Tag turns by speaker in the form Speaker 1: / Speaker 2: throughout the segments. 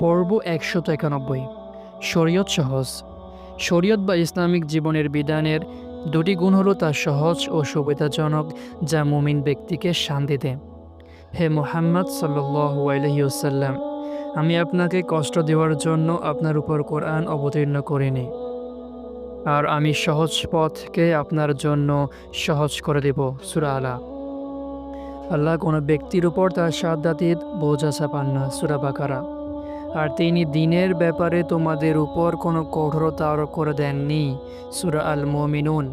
Speaker 1: পর্ব একশত একানব্বই। শরীয়ত সহজ। শরীয়ত বা ইসলামিক জীবনের বিধানের দুটি গুণ হলো তা সহজ ও সুবিধাজনক যা মুমিন ব্যক্তিকে শান্তি দেয়। হে মোহাম্মদ সাল্লু আলহিউসাল্লাম আমি আপনাকে কষ্ট দেওয়ার জন্য আপনার উপর কোরআন অবতীর্ণ করিনি। আর আমি সহজ পথকে আপনার জন্য সহজ করে দেব, সুরা আলা। আল্লাহ কোনো ব্যক্তির উপর তার সাদ্দাতির বোঝা চাপান না, সুরা বাকারা। আর তিনি দিনের ব্যাপারে তোমাদের উপর কোনো কঠোরতা আরোপ করে দেননি, সুরা আল মমিনুন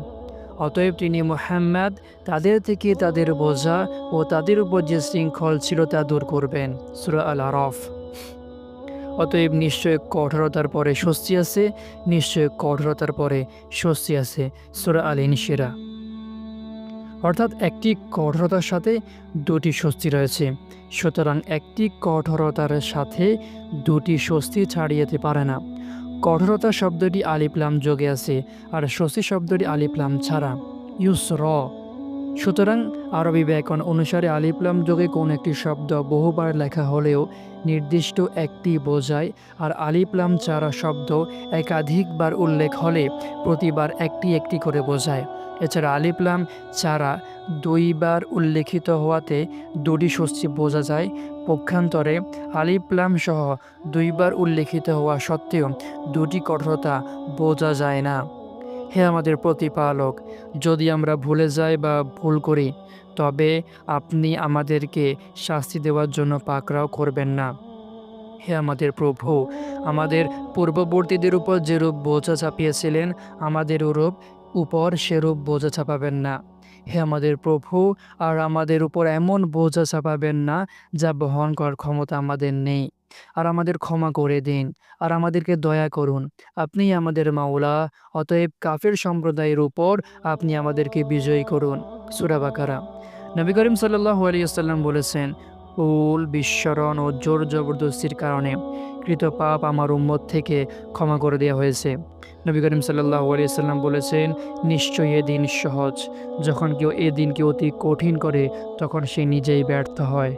Speaker 1: অতএব তিনি মোহাম্মদ, তাদের থেকে তাদের বোঝা ও তাদের উপর যে শৃঙ্খল ছিল তা দূর করবেন, সুরা আল আরফ অতএব নিশ্চয় কঠোরতার পরে স্বস্তি আছে, নিশ্চয় কঠোরতার পরে স্বস্তি আছে, সুরা আল ইনশিরা অর্থাৎ একটি কঠোরতার সাথে দুটি স্বস্তি রয়েছে। সুতরাং একটি কঠোরতার সাথে দুটি স্বস্তি ছাড়িয়ে পারে না। কঠোরতা শব্দটি আলিপ্লাম যোগে আছে, আর স্বস্তি শব্দটি আলিপ্লাম ছাড়া। ইউস র সুতরাং আরবি ব্যাকরণ অনুসারে আলিপ্লাম যোগে কোন একটি শব্দ বহুবার লেখা হলেও নির্দিষ্ট একটি বোঝায়, আর আলিপ্লাম ছাড়া শব্দ একাধিকবার উল্লেখ হলে প্রতিবার একটি একটি করে বোঝায়। এছাড়া আলিপ্লাম ছাড়া দুইবার উল্লেখিত হওয়াতে দুটি স্বস্তি বোঝা যায়। পক্ষান্তরে আলিপ্লাম সহ দুইবার উল্লেখিত হওয়া সত্ত্বেও দুটি কঠোরতা বোঝা যায় না। হে আমাদের প্রতিপালক, যদি আমরা ভুলে যাই বা ভুল করি, তবে আপনি আমাদেরকে শাস্তি দেওয়ার জন্য পাকড়াও করবেন না। হে আমাদের প্রভু, আমাদের পূর্ববর্তীদের উপর যেরূপ বোঝা চাপিয়েছিলেন, আমাদের ওরূপ উপর সেরূপ বোঝা চাপাবেন না। হে আমাদের প্রভু, আর আমাদের উপর এমন বোঝা চাপাবেন না, যা বহন করার ক্ষমতা আমাদের নেই। আর আমাদের ক্ষমা করে দিন, আর আমাদেরকে দয়া করুন। আপনি আমাদের মাওলা, অতএব কাফের সম্প্রদায়ের উপর আপনি আমাদেরকে বিজয়ী করুন। সুরাবাকারা নবী করিম সাল্লাহ আলিয়াল্লাম বলেছেন, উল বিস্মরণ ও জোর জবরদস্তির কারণে কৃত পাপ আমার উম্মত থেকে ক্ষমা করে দেওয়া হয়েছে। নবী করিম সাল্লাহ আলিয়াল্লাম বলেছেন, নিশ্চয়ই এ দিন সহজ। যখন কেউ এ দিনকে অতি কঠিন করে, তখন সে নিজেই ব্যর্থ হয়।